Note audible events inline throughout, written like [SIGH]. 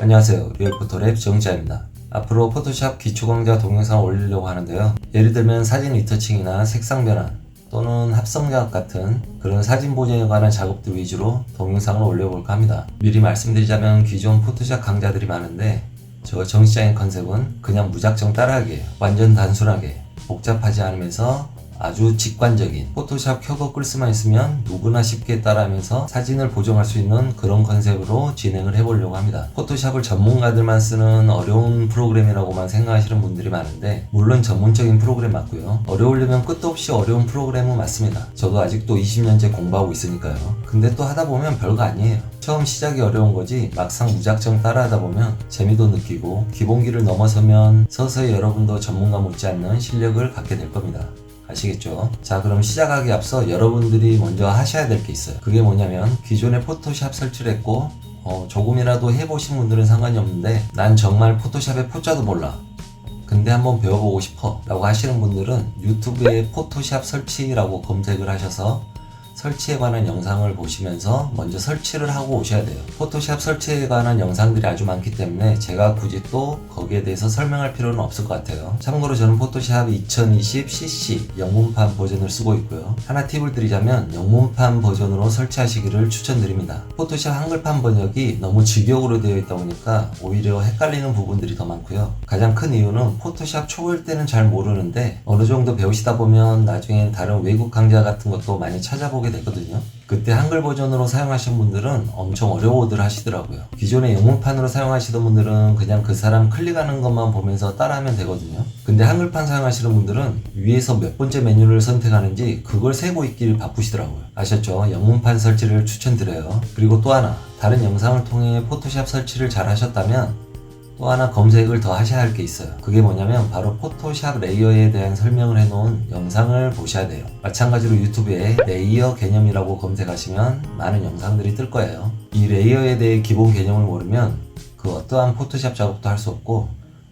안녕하세요. 리얼포토랩 정지아입니다. 앞으로 포토샵 기초 강좌 동영상을 올리려고 하는데요. 예를 들면 사진 리터칭이나 색상 변환 또는 합성 작업 같은 그런 사진 보정에 관한 작업들 위주로 동영상을 올려볼까 합니다. 미리 말씀드리자면 기존 포토샵 강좌들이 많은데 저 정시장의 컨셉은 그냥 무작정 따라하기예요. 완전 단순하게 복잡하지 않으면서 아주 직관적인 포토샵 켜고 끌 수만 있으면 누구나 쉽게 따라하면서 사진을 보정할 수 있는 그런 컨셉으로 진행을 해보려고 합니다. 포토샵을 전문가들만 쓰는 어려운 프로그램이라고만 생각하시는 분들이 많은데 물론 전문적인 프로그램 맞고요. 어려우려면 끝도 없이 어려운 프로그램은 맞습니다. 저도 아직도 20년째 공부하고 있으니까요. 근데 또 하다 보면 별거 아니에요. 처음 시작이 어려운 거지 막상 무작정 따라하다 보면 재미도 느끼고 기본기를 넘어서면 서서히 여러분도 전문가 못지않는 실력을 갖게 될 겁니다. 아시겠죠? 자, 그럼 시작하기 앞서 여러분들이 먼저 하셔야 될 게 있어요. 그게 뭐냐면 기존에 포토샵 설치를 했고 어, 조금이라도 해보신 분들은 상관이 없는데 난 정말 포토샵의 포자도 몰라. 근데 한번 배워보고 싶어 라고 하시는 분들은 유튜브에 포토샵 설치라고 검색을 하셔서 설치에 관한 영상을 보시면서 먼저 설치를 하고 오셔야 돼요. 포토샵 설치에 관한 영상들이 아주 많기 때문에 제가 굳이 또 거기에 대해서 설명할 필요는 없을 것 같아요. 참고로 저는 포토샵 2020 CC 영문판 버전을 쓰고 있고요. 하나 팁을 드리자면 영문판 버전으로 설치하시기를 추천드립니다. 포토샵 한글판 번역이 너무 직역으로 되어 있다 보니까 오히려 헷갈리는 부분들이 더 많고요. 가장 큰 이유는 포토샵 초보일 때는 잘 모르는데 어느 정도 배우시다 보면 나중엔 다른 외국 강좌 같은 것도 많이 찾아보게 되거든요. 그때 한글 버전으로 사용하신 분들은 엄청 어려워들 하시더라고요. 기존에 영문판으로 사용하시던 분들은 그냥 그 사람 클릭하는 것만 보면서 따라하면 되거든요. 근데 한글판 사용하시는 분들은 위에서 몇 번째 메뉴를 선택하는지 그걸 세고 있길 바쁘시더라고요. 아셨죠? 영문판 설치를 추천드려요. 그리고 또 하나, 다른 영상을 통해 포토샵 설치를 잘 하셨다면 또 하나 검색을 더 하셔야 할 게 있어요. 그게 뭐냐면 바로 포토샵 레이어에 대한 설명을 해놓은 영상을 보셔야 돼요. 마찬가지로 유튜브에 레이어 개념이라고 검색하시면 많은 영상들이 뜰 거예요. 이 레이어에 대해 기본 개념을 모르면 그 어떠한 포토샵 작업도 할 수 없고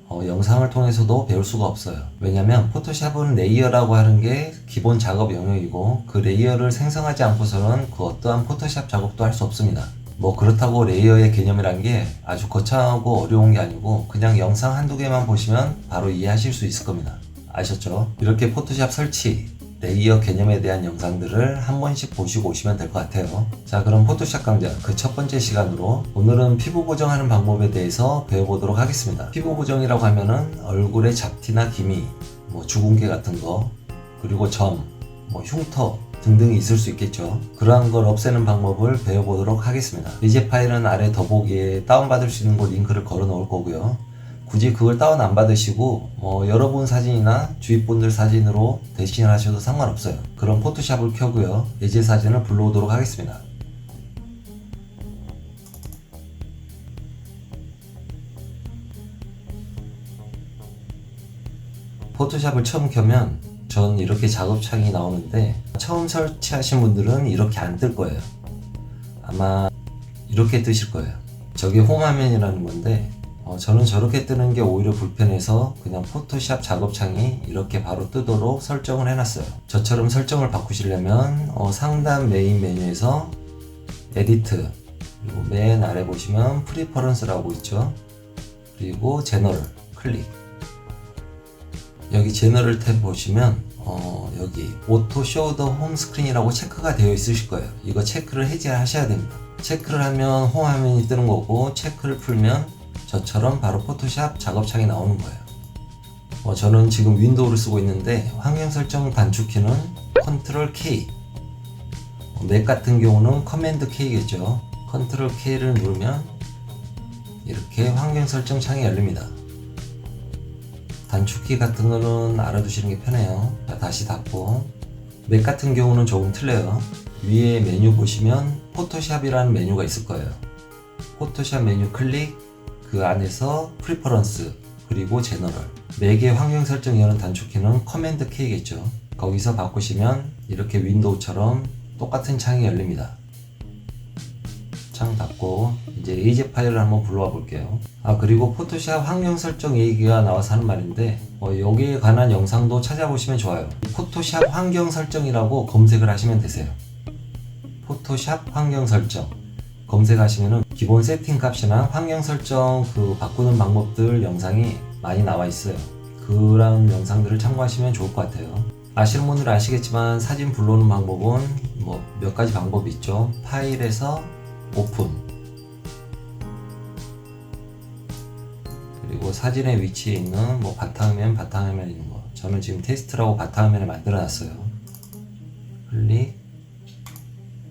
어, 영상을 통해서도 배울 수가 없어요. 왜냐면 포토샵은 레이어라고 하는 게 기본 작업 영역이고 그 레이어를 생성하지 않고서는 그 어떠한 포토샵 작업도 할 수 없습니다. 뭐 그렇다고 레이어의 개념이란 게 아주 거창하고 어려운 게 아니고 그냥 영상 한두 개만 보시면 바로 이해하실 수 있을 겁니다. 아셨죠? 이렇게 포토샵 설치, 레이어 개념에 대한 영상들을 한 번씩 보시고 오시면 될 것 같아요. 자, 그럼 포토샵 강좌 그 첫 번째 시간으로 오늘은 피부 보정하는 방법에 대해서 배워보도록 하겠습니다. 피부 보정이라고 하면은 얼굴에 잡티나 기미, 뭐 주근깨 같은 거, 그리고 점, 뭐 흉터, 등등이 있을 수 있겠죠. 그러한 걸 없애는 방법을 배워보도록 하겠습니다. 이제 파일은 아래 더보기에 다운받을 수 있는 곳 링크를 걸어 놓을 거고요. 굳이 그걸 다운 안 받으시고 뭐 여러분 사진이나 주위 분들 사진으로 대신 하셔도 상관없어요. 그럼 포토샵을 켜고요. 예제 사진을 불러오도록 하겠습니다. 포토샵을 처음 켜면 전 이렇게 작업창이 나오는데 처음 설치하신 분들은 이렇게 안 뜰 거예요. 아마 이렇게 뜨실 거예요. 저게 홈 화면이라는 건데 어, 저는 저렇게 뜨는 게 오히려 불편해서 그냥 포토샵 작업창이 이렇게 바로 뜨도록 설정을 해놨어요. 저처럼 설정을 바꾸시려면 어, 상단 메인 메뉴에서 에디트 그리고 맨 아래 보시면 프리퍼런스라고 있죠. 그리고 제너럴 클릭 여기 제너럴 탭 보시면 어, 여기 오토 쇼더 홈 스크린이라고 체크가 되어 있으실 거예요. 이거 체크를 해제하셔야 됩니다. 체크를 하면 홈 화면이 뜨는 거고 체크를 풀면 저처럼 바로 포토샵 작업창이 나오는 거예요. 어, 저는 지금 윈도우를 쓰고 있는데 환경 설정 단축키는 컨트롤 K 어, 맥 같은 경우는 커맨드 K겠죠. 컨트롤 K를 누르면 이렇게 환경 설정 창이 열립니다. 단축키 같은 거는 알아두시는 게 편해요. 자, 다시 닫고. 맥 같은 경우는 조금 틀려요. 위에 메뉴 보시면 포토샵이라는 메뉴가 있을 거예요. 포토샵 메뉴 클릭, 그 안에서 프리퍼런스, 그리고 제너럴. 맥의 환경 설정 여는 단축키는 커맨드 K겠죠. 거기서 바꾸시면 이렇게 윈도우처럼 똑같은 창이 열립니다. 창 닫고 이제 예제 파일을 한번 불러와 볼게요. 아 그리고 포토샵 환경 설정 얘기가 나와서 하는 말인데 어, 여기에 관한 영상도 찾아보시면 좋아요. 포토샵 환경 설정이라고 검색을 하시면 되세요. 포토샵 환경 설정 검색하시면은 기본 세팅 값이나 환경 설정 그 바꾸는 방법들 영상이 많이 나와 있어요. 그런 영상들을 참고하시면 좋을 것 같아요. 아시는 분들은 아시겠지만 사진 불러오는 방법은 뭐 몇 가지 방법이 있죠. 파일에서 오픈 사진의 위치에 있는 뭐 바탕화면 바탕화면 있는 거. 저는 지금 테스트라고 바탕화면을 만들어 놨어요. 클릭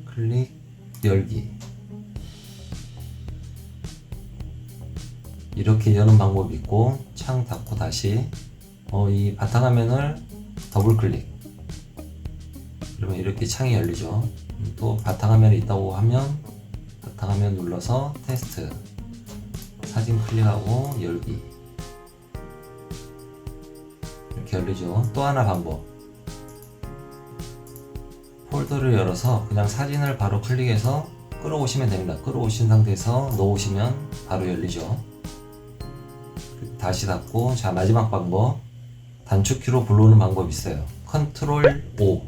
클릭 열기. 이렇게 여는 방법이 있고 창 닫고 다시 어, 이 바탕화면을 더블 클릭. 그러면 이렇게 창이 열리죠. 음, 또 바탕화면이 있다고 하면 바탕화면 눌러서 테스트. 사진 클릭하고 열기 이렇게 열리죠 또 하나 방법 폴더를 열어서 그냥 사진을 바로 클릭해서 끌어오시면 됩니다. 끌어오신 상태에서 넣으시면 바로 열리죠. 다시 닫고 자 마지막 방법 단축키로 불러오는 방법이 있어요. 컨트롤 O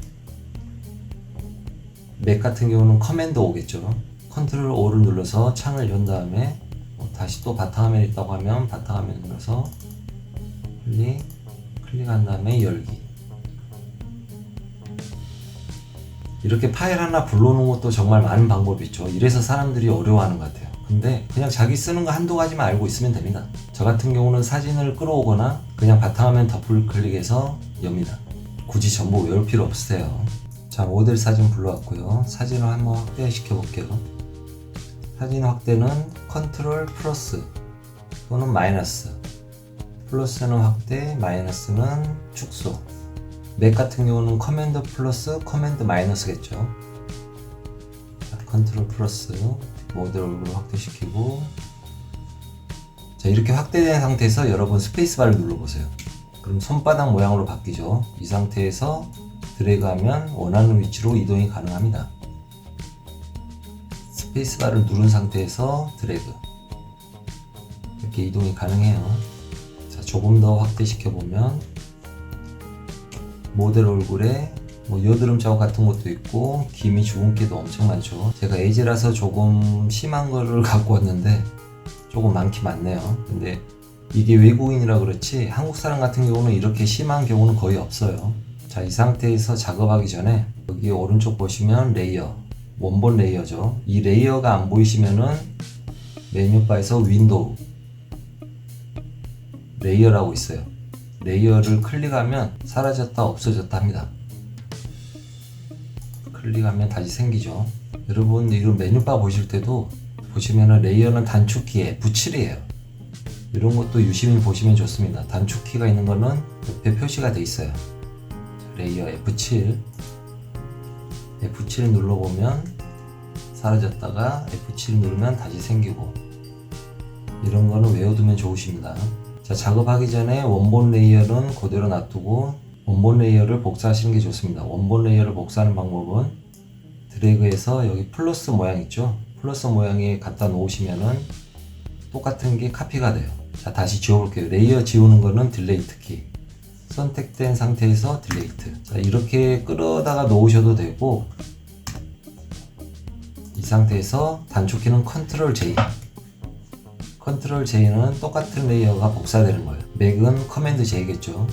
맥 같은 경우는 커맨드 O겠죠. 컨트롤 O를 눌러서 창을 연 다음에 뭐 다시 또 바탕화면 있다고 하면 바탕화면 눌러서 클릭 클릭한 다음에 열기 이렇게 파일 하나 불러오는 것도 정말 많은 방법이 있죠. 이래서 사람들이 어려워하는 것 같아요. 근데 그냥 자기 쓰는 거 한두 가지만 알고 있으면 됩니다. 저 같은 경우는 사진을 끌어오거나 그냥 바탕화면 더블 클릭해서 엽니다. 굳이 전부 외울 필요 없으세요. 자, 모델 사진 불러왔고요. 사진을 한번 확대시켜 볼게요. 사진 확대는 컨트롤 플러스 또는 마이너스. 플러스는 확대, 마이너스는 축소. 맥 같은 경우는 커맨드 플러스 커맨드 마이너스겠죠. 자, 컨트롤 플러스 모델 얼굴을 확대시키고. 자 이렇게 확대된 상태에서 여러분 스페이스바를 눌러보세요. 그럼 손바닥 모양으로 바뀌죠. 이 상태에서 드래그하면 원하는 위치로 이동이 가능합니다. 스페이스바를 누른 상태에서 드래그. 이렇게 이동이 가능해요. 자 조금 더 확대시켜 보면 모델 얼굴에 뭐 여드름 자국 같은 것도 있고 기미 주근깨도 엄청 많죠. 제가 에이즈라서 조금 심한 거를 [LAUGHS] 갖고 왔는데 조금 많긴 많네요. 근데 이게 외국인이라 그렇지 한국 사람 같은 경우는 이렇게 심한 경우는 거의 없어요. 자 이 상태에서 작업하기 전에 여기 오른쪽 보시면 레이어 원본 레이어죠. 이 레이어가 안 보이시면은 메뉴바에서 윈도우 레이어라고 있어요 레이어를 클릭하면 사라졌다 없어졌다 합니다. 클릭하면 다시 생기죠. 여러분 이런 메뉴바 보실 때도 보시면은 레이어는 단축키에 F7이에요. 이런 것도 유심히 보시면 좋습니다. 단축키가 있는 거는 옆에 표시가 돼 있어요. 레이어 F7 F7 눌러보면 사라졌다가 F7 누르면 다시 생기고 이런 거는 외워두면 좋으십니다. 자, 작업하기 전에 원본 레이어는 그대로 놔두고 원본 레이어를 복사하시는 게 좋습니다. 원본 레이어를 복사하는 방법은 드래그해서 여기 플러스 모양 있죠? 플러스 모양에 갖다 놓으시면은 똑같은 게 카피가 돼요. 자, 다시 지워볼게요. 레이어 지우는 거는 딜레이트 키. 선택된 상태에서 딜레이트. 자, 이렇게 끌어다가 놓으셔도 되고 이 상태에서 단축키는 컨트롤 J. 컨트롤 J는 똑같은 레이어가 복사되는 거예요. 맥은 커맨드 J겠죠.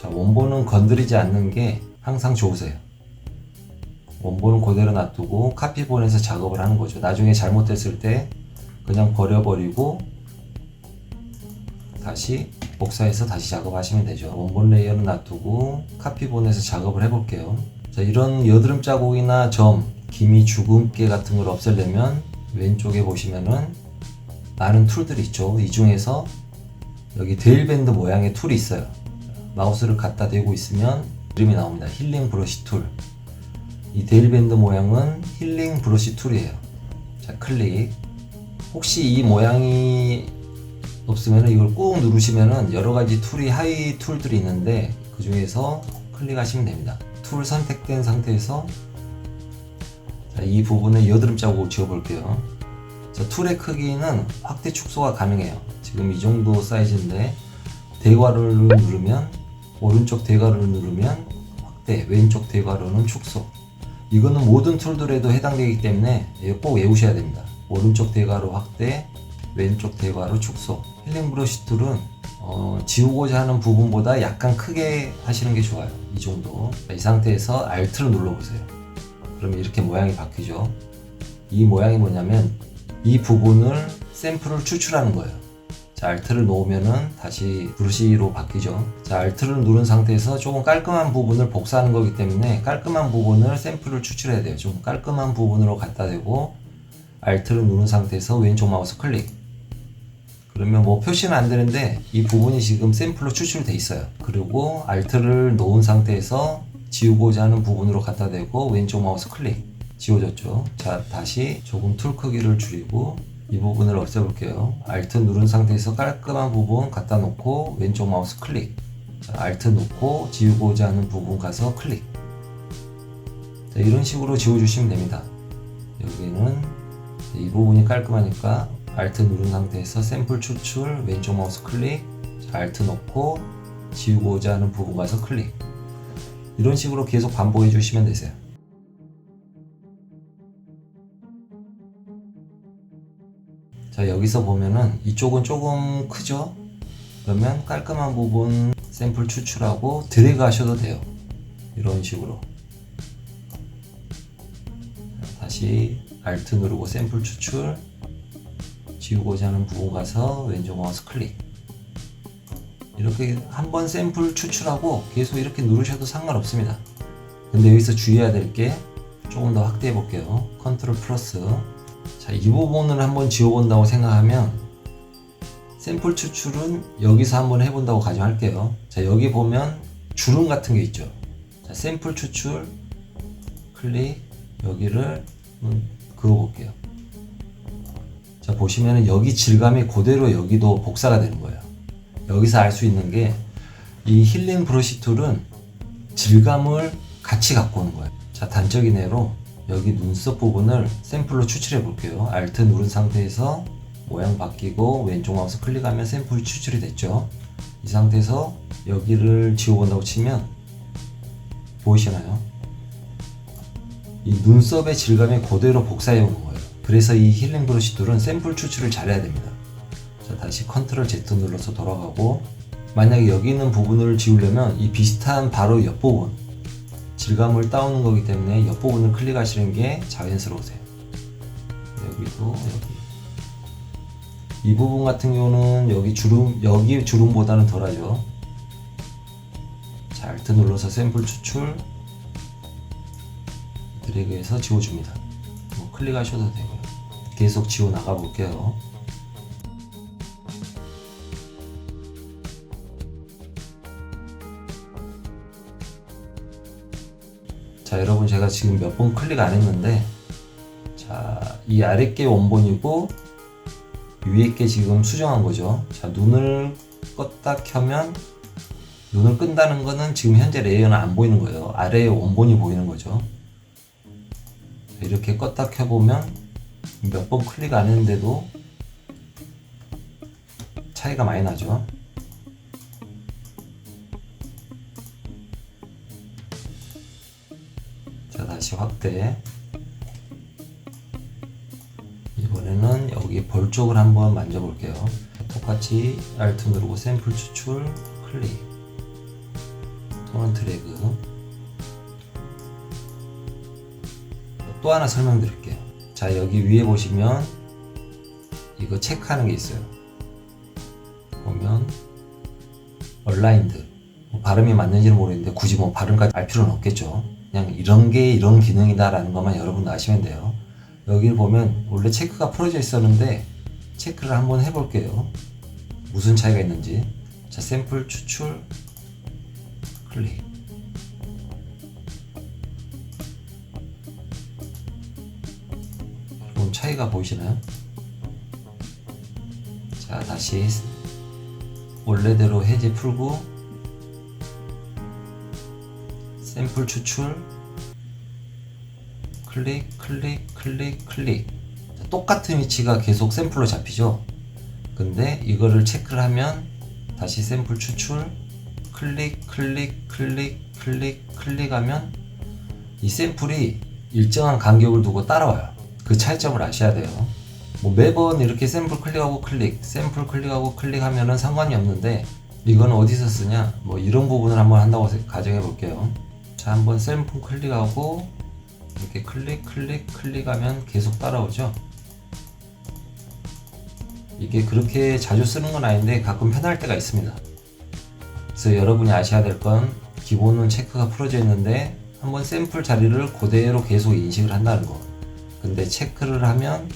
자, 원본은 건드리지 않는 게 항상 좋으세요. 원본은 그대로 놔두고 카피본에서 작업을 하는 거죠. 나중에 잘못됐을 때 그냥 버려버리고 다시 복사해서 다시 작업하시면 되죠. 원본 레이어는 놔두고 카피본에서 작업을 해볼게요. 자, 이런 여드름 자국이나 점, 기미 주근깨 같은 걸 없애려면 왼쪽에 보시면은 많은 툴들이 있죠. 이 중에서 여기 데일밴드 모양의 툴이 있어요. 마우스를 갖다 대고 있으면 이름이 나옵니다. 힐링 브러쉬 툴. 이 데일밴드 모양은 힐링 브러쉬 툴이에요. 자, 클릭. 혹시 이 모양이 없으면 이걸 꾹 누르시면 여러 가지 툴이 하위 툴들이 있는데 그 중에서 클릭하시면 됩니다. 툴 선택된 상태에서 자, 이 부분에 여드름 자국을 지워볼게요. 자, 툴의 크기는 확대 축소가 가능해요. 지금 이 정도 사이즈인데 대괄호를 누르면 오른쪽 대괄호를 누르면 확대, 왼쪽 대괄호는 축소. 이거는 모든 툴들에도 해당되기 때문에 꼭 외우셔야 됩니다. 오른쪽 대괄호 확대, 왼쪽 대괄호 축소. 힐링 브러쉬 툴은 어, 지우고자 하는 부분보다 약간 크게 하시는 게 좋아요. 이 정도. 이 상태에서 Alt를 눌러보세요. 그러면 이렇게 모양이 바뀌죠. 이 모양이 뭐냐면 이 부분을 샘플을 추출하는 거예요. 자, Alt를 놓으면은 다시 브러쉬로 바뀌죠. 자, Alt를 누른 상태에서 조금 깔끔한 부분을 복사하는 거기 때문에 깔끔한 부분을 샘플을 추출해야 돼요. 좀 깔끔한 부분으로 갖다 대고 Alt를 누른 상태에서 왼쪽 마우스 클릭. 그러면 뭐 표시는 안 되는데 이 부분이 지금 샘플로 추출돼 있어요. 그리고 Alt를 놓은 상태에서 지우고자 하는 부분으로 갖다 대고 왼쪽 마우스 클릭. 지워졌죠. 자, 다시 조금 툴 크기를 줄이고 이 부분을 없애볼게요. Alt 누른 상태에서 깔끔한 부분 갖다 놓고 왼쪽 마우스 클릭. 자, Alt 놓고 지우고자 하는 부분 가서 클릭. 자, 이런 식으로 지워주시면 됩니다. 여기는 이 부분이 깔끔하니까 Alt 누른 상태에서 샘플 추출 왼쪽 마우스 클릭. 자, Alt 놓고 지우고자 하는 부분 가서 클릭. 이런 식으로 계속 반복해 주시면 되세요. 자 여기서 보면은 이쪽은 조금 크죠? 그러면 깔끔한 부분 샘플 추출하고 드래그 하셔도 돼요. 이런 식으로. 다시 Alt 누르고 샘플 추출. 지우고자 하는 부분 가서 왼쪽 마우스 클릭. 이렇게 한 번 샘플 추출하고 계속 이렇게 누르셔도 상관없습니다. 근데 여기서 주의해야 될 게 조금 더 확대해 볼게요. 컨트롤 플러스 자, 이 부분을 한번 지워본다고 생각하면 샘플 추출은 여기서 한번 해본다고 가정할게요. 자, 여기 보면 주름 같은 게 있죠. 자, 샘플 추출 클릭 여기를 한번 그어볼게요. 자, 보시면은 여기 질감이 그대로 여기도 복사가 되는 거예요. 여기서 알 수 있는 게 이 힐링 브러쉬 툴은 질감을 같이 갖고 오는 거예요. 자, 단적인 예로 여기 눈썹 부분을 샘플로 추출해 볼게요. Alt 누른 상태에서 모양 바뀌고 왼쪽 마우스 클릭하면 샘플 추출이 됐죠. 이 상태에서 여기를 지워본다고 치면 보이시나요? 이 눈썹의 질감이 그대로 복사해 오는 거예요. 그래서 이 힐링 브러쉬 툴은 샘플 추출을 잘해야 됩니다. 자, 다시 컨트롤 Z 눌러서 돌아가고 만약에 여기 있는 부분을 지우려면 이 비슷한 바로 옆 부분 질감을 따오는 거기 때문에 옆부분을 클릭하시는 게 자연스러우세요. 여기도 여기. 이 부분 같은 경우는 여기 주름 여기 주름보다는 덜하죠. 자, Alt 눌러서 샘플 추출 드래그해서 지워줍니다. 뭐 클릭하셔도 되고요. 계속 지워 나가 볼게요. 자 여러분 제가 지금 몇 번 클릭 안 했는데 자이 아래 게 원본이고 위에 게 지금 수정한 거죠. 자 눈을 껐다 켜면 눈을 끈다는 거는 지금 현재 레이어는 안 보이는 거예요. 아래에 원본이 보이는 거죠. 이렇게 껐다 켜보면 몇 번 클릭 안 했는데도 차이가 많이 나죠 다시 확대. 이번에는 여기 볼 쪽을 한번 만져볼게요. 똑같이 Alt 누르고 샘플 추출 클릭. 또는 드래그. 또 하나 설명드릴게요. 자 여기 위에 보시면 이거 체크하는 게 있어요. 보면 얼라인드 뭐 발음이 맞는지는 모르겠는데 굳이 뭐 발음까지 알 필요는 없겠죠 그냥 이런 게 이런 기능이다라는 것만 여러분 아시면 돼요. 여기를 보면 원래 체크가 풀어져 있었는데 체크를 한번 해볼게요. 무슨 차이가 있는지. 자, 샘플 추출 클릭. 여러분 차이가 보이시나요? 자, 다시 원래대로 해제 풀고 샘플 추출 클릭 클릭 클릭 클릭 똑같은 위치가 계속 샘플로 잡히죠 근데 이거를 체크를 하면 다시 샘플 추출 클릭 클릭 클릭 클릭 클릭하면 이 샘플이 일정한 간격을 두고 따라와요. 그 차이점을 아셔야 돼요. 뭐 매번 이렇게 샘플 클릭하고 클릭, 샘플 클릭하고 클릭하면은 상관이 없는데 이건 어디서 쓰냐? 뭐 이런 부분을 한번 한다고 세- 가정해 볼게요. 자, 한번 샘플 클릭하고 이렇게 클릭, 클릭, 클릭하면 계속 따라오죠. 이게 그렇게 자주 쓰는 건 아닌데 가끔 편할 때가 있습니다. 그래서 여러분이 아셔야 될 건 기본은 체크가 풀어져 있는데 한번 샘플 자리를 그대로 계속 인식을 한다는 거. 근데 체크를 하면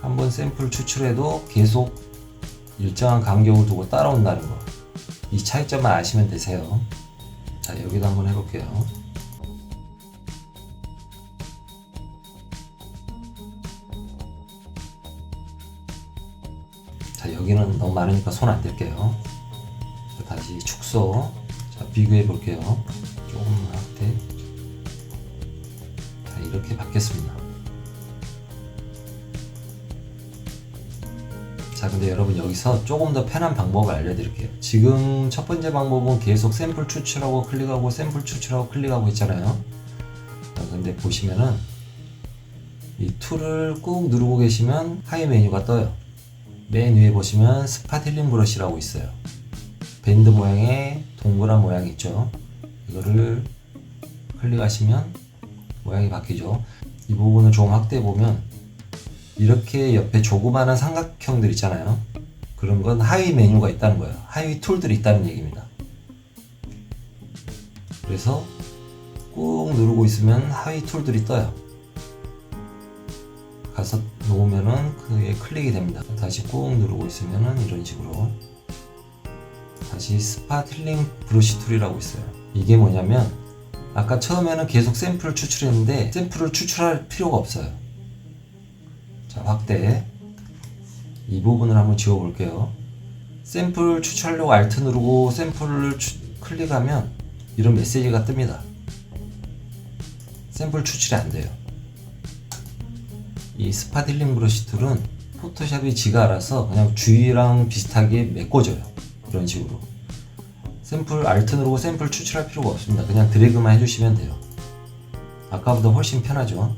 한번 샘플 추출해도 계속 일정한 간격을 두고 따라온다는 거. 이 차이점만 아시면 되세요. 자, 여기도 한번 해볼게요. 자, 여기는 너무 많으니까 손 안 댈게요. 자, 다시 축소. 자, 비교해 볼게요. 조금 확대. 자, 이렇게 바뀌었습니다. 자, 근데 여러분 여기서 조금 더 편한 방법을 알려드릴게요. 지금 첫 번째 방법은 계속 샘플 추출하고 클릭하고 샘플 추출하고 클릭하고 있잖아요. 자, 근데 보시면은 이 툴을 꾹 누르고 계시면 하이 메뉴가 떠요. 맨 위에 보시면 스파틀링 브러쉬라고 있어요. 밴드 모양의 동그란 모양이 있죠. 이거를 클릭하시면 모양이 바뀌죠. 이 부분을 좀 확대해 보면 이렇게 옆에 조그마한 삼각형들 있잖아요. 그런 건 하위 메뉴가 있다는 거예요. 하위 툴들이 있다는 얘기입니다. 그래서 꾹 누르고 있으면 하위 툴들이 떠요. 가서 놓으면은 그게 클릭이 됩니다. 다시 꾹 누르고 있으면은 이런 식으로 다시 스파틀링 브러쉬 툴이라고 있어요. 이게 뭐냐면 아까 처음에는 계속 샘플을 추출했는데 샘플을 추출할 필요가 없어요. 자, 확대. 이 부분을 한번 지워 볼게요. 샘플 추출하려고 Alt 누르고 샘플을 추- 클릭하면 이런 메시지가 뜹니다. 샘플 추출이 안 돼요. 이 스파딜링 브러쉬 툴은 포토샵이 지가 알아서 그냥 주위랑 비슷하게 메꿔줘요. 이런 식으로. 샘플 Alt 누르고 샘플 추출할 필요가 없습니다. 그냥 드래그만 해주시면 돼요. 아까보다 훨씬 편하죠.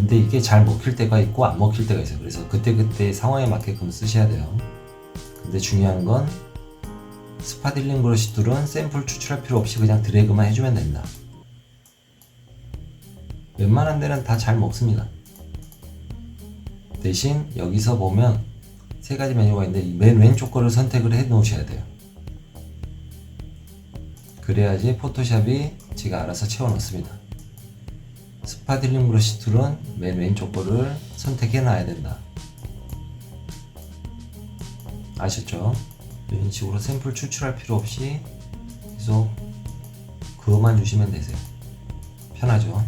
근데 이게 잘 먹힐 때가 있고 안 먹힐 때가 있어요. 그래서 그때그때 상황에 맞게끔 쓰셔야 돼요. 근데 중요한 건 스파딜링 브러쉬 툴은 샘플 추출할 필요 없이 그냥 드래그만 해주면 된다. 웬만한 데는 다 잘 먹습니다. 대신 여기서 보면 세 가지 메뉴가 있는데 이맨 왼쪽 거를 선택을 해 놓으셔야 돼요. 그래야지 포토샵이 지가 알아서 채워 넣습니다. 스파딜링 브러쉬 툴은 맨 왼쪽 거를 선택해 놔야 된다. 아셨죠? 이런 식으로 샘플 추출할 필요 없이 계속 그것만 주시면 되세요. 편하죠?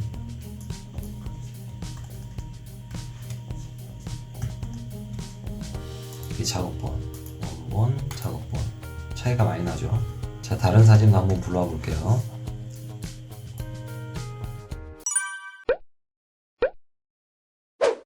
이게 작업본, 원본, 작업본 차이가 많이 나죠? 자 다른 사진도 한번 불러와 볼게요.